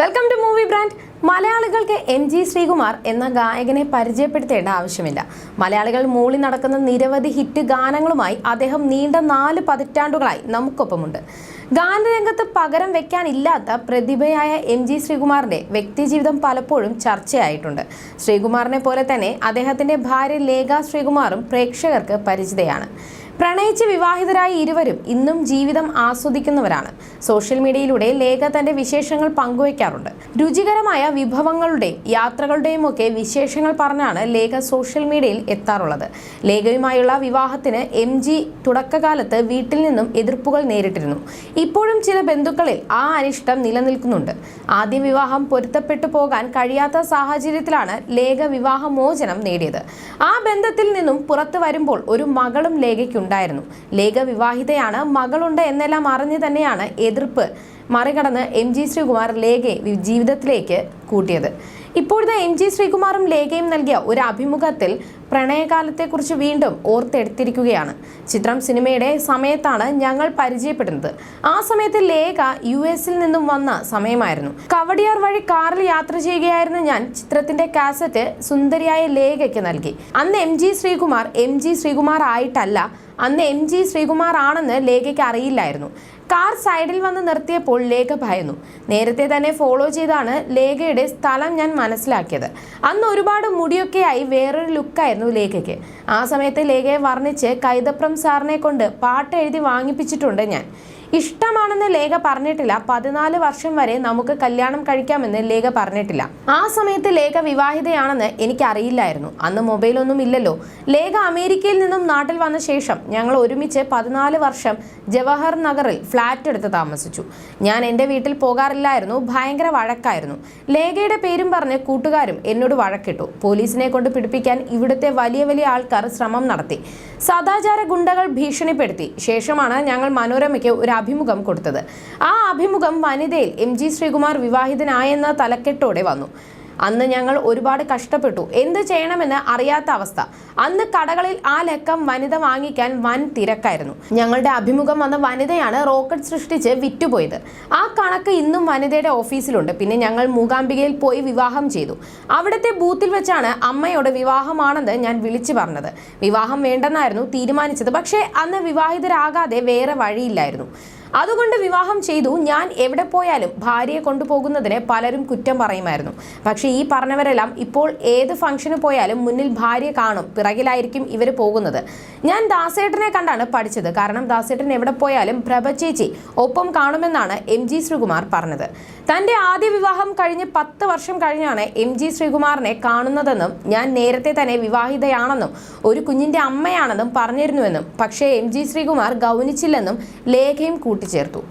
Welcome to movie brand മലയാളികൾക്ക് M G Sreekumar എന്ന ഗായകനെ പരിചയപ്പെടുത്തേണ്ട ആവശ്യമില്ല. മലയാളികൾ മൂളി നടക്കുന്ന നിരവധി ഹിറ്റ് ഗാനങ്ങളുമായി അദ്ദേഹം നീണ്ട നാല് പതിറ്റാണ്ടുകളായി നമുക്കൊപ്പമുണ്ട്. ഗാനരംഗത്ത് പകരം വെക്കാനില്ലാത്ത പ്രതിഭയായ എം ജി ശ്രീകുമാറിന്റെ വ്യക്തിജീവിതം പലപ്പോഴും ചർച്ചയായിട്ടുണ്ട്. ശ്രീകുമാറിനെ പോലെ തന്നെ അദ്ദേഹത്തിന്റെ ഭാര്യ ലേഖ ശ്രീകുമാറും പ്രേക്ഷകർക്ക് പരിചിതയാണ്. പ്രണയിച്ച് വിവാഹിതരായ ഇരുവരും ഇന്നും ജീവിതം ആസ്വദിക്കുന്നവരാണ്. സോഷ്യൽ മീഡിയയിലൂടെ ലേഖ തന്റെ വിശേഷങ്ങൾ പങ്കുവയ്ക്കാറുണ്ട്. രുചികരമായ വിഭവങ്ങളുടെയും യാത്രകളുടെയും ഒക്കെ വിശേഷങ്ങൾ പറഞ്ഞാണ് ലേഖ സോഷ്യൽ മീഡിയയിൽ എത്താറുള്ളത്. ലേഖയുമായുള്ള വിവാഹത്തിന് എം ജി തുടക്കകാലത്ത് വീട്ടിൽ നിന്നും എതിർപ്പുകൾ നേരിട്ടിരുന്നു. ഇപ്പോഴും ചില ബന്ധുക്കളിൽ ആ അനിഷ്ടം നിലനിൽക്കുന്നുണ്ട്. ആദ്യ വിവാഹം പൊരുത്തപ്പെട്ടു പോകാൻ കഴിയാത്ത സാഹചര്യത്തിലാണ് ലേഖ വിവാഹമോചനം നേടിയത്. ആ ബന്ധത്തിൽ നിന്നും പുറത്തു വരുമ്പോൾ ഒരു മകളും ലേഖയ്ക്കുണ്ടായിരുന്നു ലേഖ വിവാഹിതയാണ് മകളുണ്ട് എന്നെല്ലാം അറിഞ്ഞു തന്നെയാണ് എതിർപ്പ്. മറികടന്ന് എം ജി ശ്രീകുമാർ ലേഖയെ ജീവിതത്തിലേക്ക് കൂട്ടിയത്. ഇപ്പോഴത്തെ എം ജി ശ്രീകുമാറും ലേഖയും നൽകിയ ഒരു അഭിമുഖത്തിൽ പ്രണയകാലത്തെക്കുറിച്ച് വീണ്ടും ഓർത്തെടുത്തിരിക്കുകയാണ്. ചിത്രം സിനിമയുടെ സമയത്താണ് ഞങ്ങൾ പരിചയപ്പെടുന്നത്. ആ സമയത്ത് ലേഖ യു എസിൽ നിന്നും വന്ന സമയമായിരുന്നു. കവടിയാർ വഴി കാറിൽ യാത്ര ചെയ്യുകയായിരുന്നു ഞാൻ ചിത്രത്തിന്റെ കാസറ്റ് സുന്ദരിയായ ലേഖയ്ക്ക് നൽകി. അന്ന് M G Sreekumar M G Sreekumar ആയിട്ടല്ല അന്ന് എം ജി ശ്രീകുമാർ ആണെന്ന് ലേഖയ്ക്ക് അറിയില്ലായിരുന്നു. കാർ സൈഡിൽ വന്ന് നിർത്തിയപ്പോൾ ലേഖ ഭയന്നു. നേരത്തെ തന്നെ ഫോളോ ചെയ്താണ് ലേഖയുടെ സ്ഥലം ഞാൻ മനസ്സിലാക്കിയത്. അന്ന് ഒരുപാട് മുടിയൊക്കെയായി വേറൊരു ലുക്കായിരുന്നു ലേഖയ്ക്ക്. ആ സമയത്ത് ലേഖയെ വർണിച്ച് കൈതപ്രം സാറിനെ കൊണ്ട് പാട്ട് എഴുതി വാങ്ങിപ്പിച്ചിട്ടുണ്ട് ഞാൻ. ഇഷ്ടമാണെന്ന് ലേഖ പറഞ്ഞിട്ടില്ല. പതിനാല് വർഷം വരെ നമുക്ക് കല്യാണം കഴിക്കാമെന്ന് ലേഖ പറഞ്ഞിട്ടില്ല. ആ സമയത്ത് ലേഖ വിവാഹിതയാണെന്ന് എനിക്ക് അറിയില്ലായിരുന്നു അന്ന് മൊബൈലൊന്നും ഇല്ലല്ലോ. ലേഖ അമേരിക്കയിൽ നിന്നും നാട്ടിൽ വന്ന ശേഷം ഞങ്ങൾ ഒരുമിച്ച് പതിനാല് വർഷം ജവഹർ നഗറിൽ ഫ്ലാറ്റ് എടുത്ത് താമസിച്ചു. ഞാൻ എന്റെ വീട്ടിൽ പോകാറില്ലായിരുന്നു. ഭയങ്കര വഴക്കായിരുന്നു. ലേഖയുടെ പേരും പറഞ്ഞ് കൂട്ടുകാരും എന്നോട് വഴക്കിട്ടു. പോലീസിനെ കൊണ്ട് പിടിപ്പിക്കാൻ ഇവിടുത്തെ വലിയ വലിയ ആൾക്കാർ ശ്രമം നടത്തി. സദാചാര ഗുണ്ടകൾ ഭീഷണിപ്പെടുത്തി. ശേഷമാണ് ഞങ്ങൾ മനോരമയ്ക്ക് ഒരു അഭിമുഖം കൊടുത്തത്. ആ അഭിമുഖം വനിതയിൽ എം ജി ശ്രീകുമാർ വിവാഹിതനായെന്ന തലക്കെട്ടോടെ വന്നു. അന്ന് ഞങ്ങൾ ഒരുപാട് കഷ്ടപ്പെട്ടു. എന്ത് ചെയ്യണമെന്ന് അറിയാത്ത അവസ്ഥ. അന്ന് കടകളിൽ ആ ലക്കം വനിത വാങ്ങിക്കാൻ വൻ തിരക്കായിരുന്നു. ഞങ്ങളുടെ അഭിമുഖം വന്ന വനിതയാണ് റോക്കറ്റ് സൃഷ്ടിച്ച് വിറ്റുപോയത്. ആ കണക്ക് ഇന്നും വനിതയുടെ ഓഫീസിലുണ്ട്. പിന്നെ ഞങ്ങൾ മൂകാംബികയിൽ പോയി വിവാഹം ചെയ്തു. അവിടുത്തെ ബൂത്തിൽ വെച്ചാണ് അമ്മയോട് വിവാഹമാണെന്ന് ഞാൻ വിളിച്ചു പറഞ്ഞത്. വിവാഹം വേണ്ടെന്നായിരുന്നു തീരുമാനിച്ചത്. പക്ഷേ അന്ന് വിവാഹിതരാകാതെ വേറെ വഴിയില്ലായിരുന്നു. അതുകൊണ്ട് വിവാഹം ചെയ്തു. ഞാൻ എവിടെ പോയാലും ഭാര്യയെ കൊണ്ടുപോകുന്നതിന് പലരും കുറ്റം പറയുമായിരുന്നു. പക്ഷേ ഈ പറഞ്ഞവരെല്ലാം ഇപ്പോൾ ഏത് ഫംഗ്ഷന് പോയാലും മുന്നിൽ ഭാര്യ കാണും. പിറകിലായിരിക്കും ഇവർ പോകുന്നത്. ഞാൻ ദാസേട്ടനെ കണ്ടാണ് പഠിച്ചത്. കാരണം ദാസേട്ടൻ എവിടെ പോയാലും പ്രഭ ചേച്ചി ഒപ്പം കാണുമെന്നാണ് എം ജി ശ്രീകുമാർ പറഞ്ഞത്. തന്റെ ആദ്യ വിവാഹം കഴിഞ്ഞ് പത്ത് വർഷം കഴിഞ്ഞാണ് എം ജി ശ്രീകുമാറിനെ കാണുന്നതെന്നും ഞാൻ നേരത്തെ തന്നെ വിവാഹിതയാണെന്നും ഒരു കുഞ്ഞിന്റെ അമ്മയാണെന്നും പറഞ്ഞിരുന്നുവെന്നും. പക്ഷേ എം ജി ശ്രീകുമാർ ഗൗനിച്ചില്ലെന്നും ലേഖയും കൂട്ടിച്ചേർത്തു